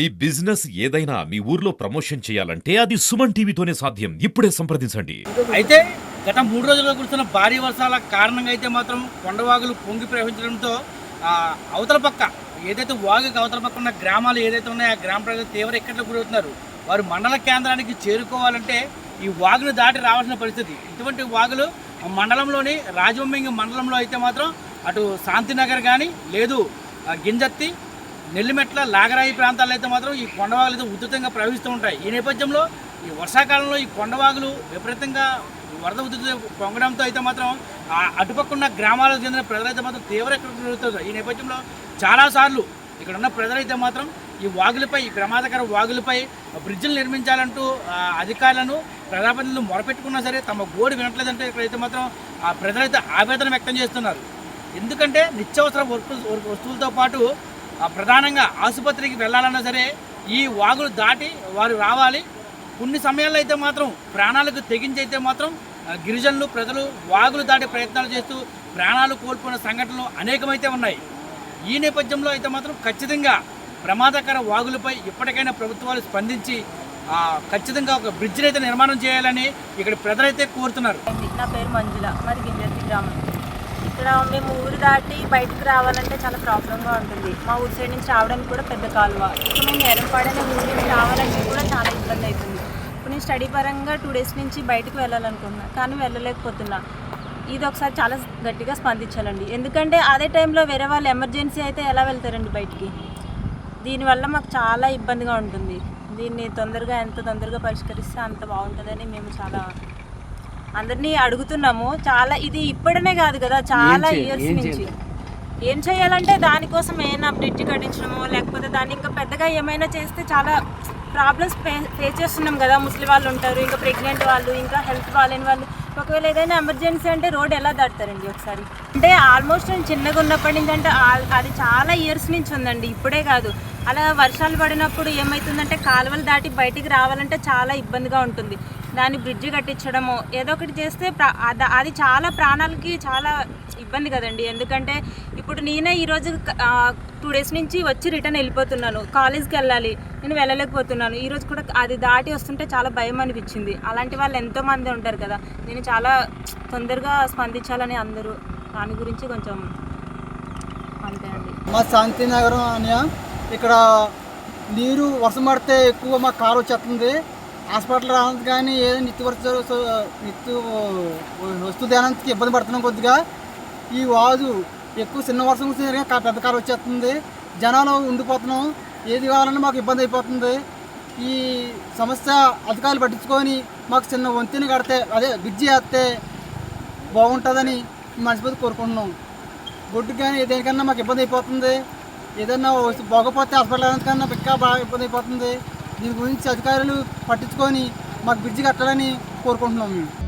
మీ business ఏదైనా మీ ఊర్లో promotion చేయాలంటే అది సుమన్ టీవీతోనే సాధ్యం. ఇప్పుడే సంప్రదించండి. అయితే గత మూడు రోజులుగా కురుస్తున్న భారీ వర్షాల కారణంగా అయితే మాత్రం కొండవాగులు పొంగి ప్రవహించడంతో అవతల పక్క ఏదైతే వాగుకి అవతల పక్క ఉన్న గ్రామాలు ఏదైతే ఉన్నాయో ఆ గ్రామ ప్రజలు తీవ్ర ఇక్కట్లు గురవుతున్నారు. వారు మండల కేంద్రానికి చేరుకోవాలంటే ఈ వాగును దాటి రావాల్సిన పరిస్థితి. ఇటువంటి వాగులు మండలంలోని రాజవొమ్మింగి మండలంలో అయితే మాత్రం అటు శాంతినగర్ కానీ లేదు గింజత్తి నెల్లిమెట్ల లాగరాయి ప్రాంతాల్లో అయితే మాత్రం ఈ కొండవాగులు అయితే ఉధృతంగా ప్రవహిస్తూ ఉంటాయి. ఈ నేపథ్యంలో ఈ వర్షాకాలంలో ఈ కొండవాగులు విపరీతంగా వరద ఉధృతి పొంగడంతో అయితే మాత్రం ఆ గ్రామాలకు చెందిన ప్రజలైతే మాత్రం తీవ్ర జరుగుతుంది ఈ నేపథ్యంలో చాలాసార్లు ఇక్కడ ఉన్న ప్రజలైతే మాత్రం ఈ వాగులపై ఈ ప్రమాదకర వాగులపై బ్రిడ్జిలు నిర్మించాలంటూ అధికారులను ప్రజాప్రతినిధులు మొరపెట్టుకున్నా సరే తమ గోడు వినట్లేదంటే ఇక్కడైతే మాత్రం ఆ ప్రజలైతే ఆవేదన వ్యక్తం చేస్తున్నారు. ఎందుకంటే నిత్యావసర వస్తు- వస్తువులతో పాటు ప్రధానంగా ఆసుపత్రికి వెళ్ళాలన్నా సరే ఈ వాగులు దాటి వారు రావాలి. కొన్ని సమయాల్లో అయితే మాత్రం ప్రాణాలకు తెగించి అయితే మాత్రం గిరిజనులు ప్రజలు వాగులు దాటే ప్రయత్నాలు చేస్తూ ప్రాణాలు కోల్పోయిన సంఘటనలు అనేకమైతే ఉన్నాయి. ఈ నేపథ్యంలో అయితే మాత్రం ఖచ్చితంగా ప్రమాదకర వాగులపై ఇప్పటికైనా ప్రభుత్వాలు స్పందించి ఖచ్చితంగా ఒక బ్రిడ్జిని అయితే నిర్మాణం చేయాలని ఇక్కడ ప్రజలైతే కోరుతున్నారు. నా పేరు మంజుల మరి గింజర్తి గ్రామం. ఇక్కడ మేము ఊరు దాటి బయటకు రావాలంటే చాలా ప్రాబ్లంగా ఉంటుంది. మా ఊరు సైడ్ నుంచి రావడానికి కూడా పెద్ద కాలువ. ఇప్పుడు మేము ఎరంపాడనే ఊరు నుంచి రావాలంటే కూడా చాలా ఇబ్బంది అవుతుంది. ఇప్పుడు నేను స్టడీ పరంగా టూ డేస్ నుంచి బయటకు వెళ్ళాలనుకుంటున్నా కానీ వెళ్ళలేకపోతున్నా. ఇది ఒకసారి చాలా గట్టిగా స్పందించాలండి. ఎందుకంటే అదే టైంలో వేరే వాళ్ళు ఎమర్జెన్సీ అయితే ఎలా వెళ్తారండి బయటికి? దీనివల్ల మాకు చాలా ఇబ్బందిగా ఉంటుంది. దీన్ని తొందరగా ఎంత తొందరగా పరిష్కరిస్తే అంత బాగుంటుందని మేము చాలా అందరినీ అడుగుతున్నాము. చాలా ఇది ఇప్పుడనే కాదు కదా చాలా ఇయర్స్ నుంచి. ఏం చేయాలంటే దానికోసం ఏమైనా బ్రిడ్జ్ కట్టించడమో లేకపోతే దాన్ని ఇంకా పెద్దగా ఏమైనా చేస్తే చాలా ప్రాబ్లమ్స్ ఫేస్ చేస్తున్నాం కదా. ముసలి వాళ్ళు ఉంటారు ఇంకా ప్రెగ్నెంట్ వాళ్ళు ఇంకా హెల్త్ బాగాలేని వాళ్ళు. ఒకవేళ ఏదైనా ఎమర్జెన్సీ అంటే రోడ్ ఎలా దాటుతారండి ఒకసారి? అంటే ఆల్మోస్ట్ నేను చిన్నగా ఉన్నప్పటి నుంచి అంటే అది చాలా ఇయర్స్ నుంచి ఉందండి. ఇప్పుడే కాదు. అలా వర్షాలు పడినప్పుడు ఏమవుతుందంటే కాలువలు దాటి బయటికి రావాలంటే చాలా ఇబ్బందిగా ఉంటుంది. దాన్ని బ్రిడ్జ్ కట్టించడము ఏదో ఒకటి చేస్తే ప్రా- అది చాలా ప్రాణాలకి చాలా ఇబ్బంది కదండి. ఎందుకంటే ఇప్పుడు నేనే ఈరోజు టూ డేస్ నుంచి వచ్చి రిటర్న్ వెళ్ళిపోతున్నాను. కాలేజ్కి వెళ్ళాలి. నేను వెళ్ళలేకపోతున్నాను. ఈరోజు కూడా అది దాటి వస్తుంటే చాలా భయం అనిపించింది. అలాంటి వాళ్ళు ఎంతోమంది ఉంటారు కదా. నేను చాలా తొందరగా స్పందించాలని అందరూ దాని గురించి కొంచెం అంతే అండి. మా శాంతినగరం అని ఇక్కడ నీరు వర్షం పడితే ఎక్కువ మా కారు వచ్చేస్తుంది. హాస్పిటల్ రావడానికి కానీ ఏదో నిత్య వస్తు నిత్య వస్తు ధ్యానానికి ఇబ్బంది పడుతున్నాం కొద్దిగా. ఈ వాజు ఎక్కువ చిన్న వర్షం వచ్చిన పెద్ద కారు వచ్చేస్తుంది. జనాలు ఉండిపోతున్నాం. ఏది కావాలన్నా మాకు ఇబ్బంది అయిపోతుంది. ఈ సమస్య అధికారులు పట్టించుకొని మాకు చిన్న వంతెన కడితే అదే బ్రిడ్జి వేస్తే బాగుంటుందని మనస్ఫూర్తి కోరుకుంటున్నాం. గుడ్డుకి కానీ దేనికన్నా మాకు ఇబ్బంది అయిపోతుంది. ఏదన్నా వస్తు- బాగోపోతే హాస్పిటల్ కన్నా ఇంకా బాగా ఇబ్బంది అయిపోతుంది. దీని గురించి అధికారులు పట్టించుకొని మాకు బ్రిడ్జి కట్టాలని కోరుకుంటున్నాం మేము.